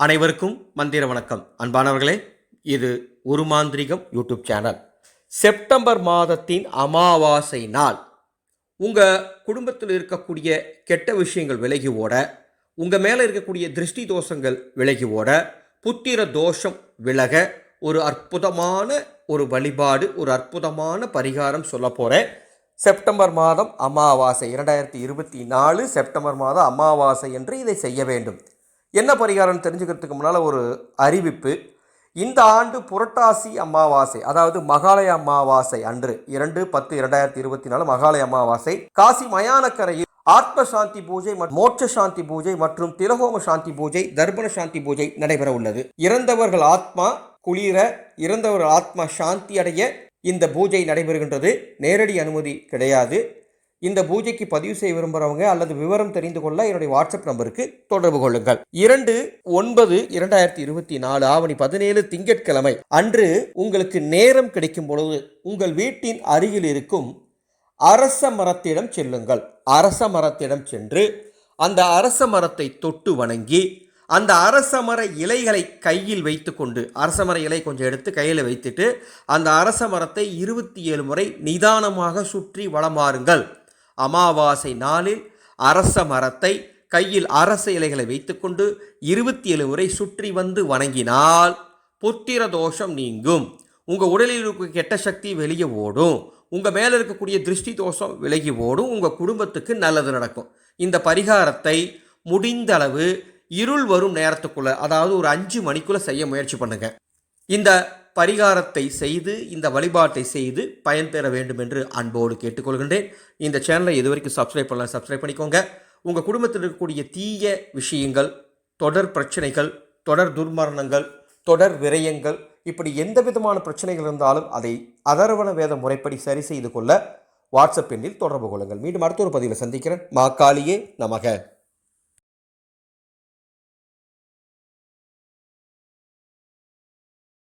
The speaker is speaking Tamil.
அனைவருக்கும் மந்திர வணக்கம். அன்பானவர்களே இது ஒரு மாந்திரிகம் யூடியூப் சேனல். செப்டம்பர் மாதத்தின் அமாவாசை நாள். உங்கள் குடும்பத்தில் இருக்கக்கூடிய கெட்ட விஷயங்கள் விலகி ஓட உங்கள் மேலே இருக்கக்கூடிய திருஷ்டி தோஷங்கள் விலகி ஓட புத்திர தோஷம் விலக ஒரு அற்புதமான ஒரு வழிபாடு ஒரு அற்புதமான பரிகாரம் சொல்ல போகிறேன் செப்டம்பர் மாதம் அமாவாசை. இரண்டாயிரத்தி இருபத்தி நாலு செப்டம்பர் மாதம் அமாவாசை என்று இதை செய்ய வேண்டும். என்ன பரிகாரம்னு தெரிஞ்சுக்கிறதுக்கு முன்னால் ஒரு அறிவிப்பு. இந்த ஆண்டு புரட்டாசி அமாவாசை அதாவது மகாலய அமாவாசை அன்று இரண்டு பத்து இரண்டாயிரத்தி இருபத்தி நாலு மகாலய அமாவாசை காசி மயானக்கரையில் ஆத்ம சாந்தி பூஜை மற்றும் மோட்ச சாந்தி பூஜை மற்றும் திலகோம சாந்தி பூஜை தர்ப்பண சாந்தி பூஜை நடைபெற உள்ளது. இறந்தவர்கள் ஆத்மா குளிர இறந்தவர்கள் ஆத்மா சாந்தி அடைய இந்த பூஜை நடைபெறுகின்றது. நேரடி அனுமதி கிடையாது. இந்த பூஜைக்கு பதிவு செய்ய விரும்புகிறவங்க அல்லது விவரம் தெரிந்து கொள்ள என்னுடைய வாட்ஸ்அப் நம்பருக்கு தொடர்பு கொள்ளுங்கள். இரண்டு ஒன்பது இரண்டாயிரத்தி இருபத்தி நாலு ஆவணி பதினேழு திங்கட்கிழமை அன்று உங்களுக்கு நேரம் கிடைக்கும் பொழுது உங்கள் வீட்டின் அருகில் இருக்கும் அரச மரத்திடம் செல்லுங்கள். அரச மரத்திடம் சென்று அந்த அரச மரத்தை தொட்டு வணங்கி அந்த அரச மர இலைகளை கையில் வைத்துக்கொண்டு அரச மர இலை கொஞ்சம் எடுத்து கையில் வைத்துட்டு அந்த அரச மரத்தை இருபத்தி ஏழு முறை நிதானமாக சுற்றி வளமாறுங்கள். அமாவாசை நாளில் அரச மரத்தை கையில் அரச இலைகளை வைத்துக்கொண்டு இருபத்தி ஏழு முறை சுற்றி வந்து வணங்கினால் புத்திர தோஷம் நீங்கும். உங்கள் உடலில் இருக்க கெட்ட சக்தி வெளியே ஓடும். உங்கள் மேலே இருக்கக்கூடிய திருஷ்டி தோஷம் விலகி ஓடும். உங்கள் குடும்பத்துக்கு நல்லது நடக்கும். இந்த பரிகாரத்தை முடிந்த அளவு இருள் வரும் நேரத்துக்குள்ளே அதாவது ஒரு அஞ்சு மணிக்குள்ளே செய்ய முயற்சி பண்ணுங்கள் இந்த பரிகாரத்தை செய்து இந்த வழிபாட்டை செய்து பயன் பெற வேண்டும் என்று அன்போடு கேட்டுக்கொள்கின்றேன். இந்த சேனலை இதுவரைக்கும் சப்ஸ்கிரைப் பண்ணலாம் சப்ஸ்கிரைப் பண்ணிக்கோங்க. உங்கள் குடும்பத்தில் இருக்கக்கூடிய தீய விஷயங்கள் தொடர் பிரச்சனைகள் தொடர் துர்மரணங்கள் தொடர் விரயங்கள் இப்படி எந்த விதமான பிரச்சனைகள் இருந்தாலும் அதை அதர்வன வேத முறைப்படி சரி செய்து கொள்ள வாட்ஸ்அப் எண்ணில் தொடர்பு கொள்ளுங்கள். மீண்டும் அடுத்த ஒரு பதிவில் சந்திக்கிறேன். மாக்காளியே நமக.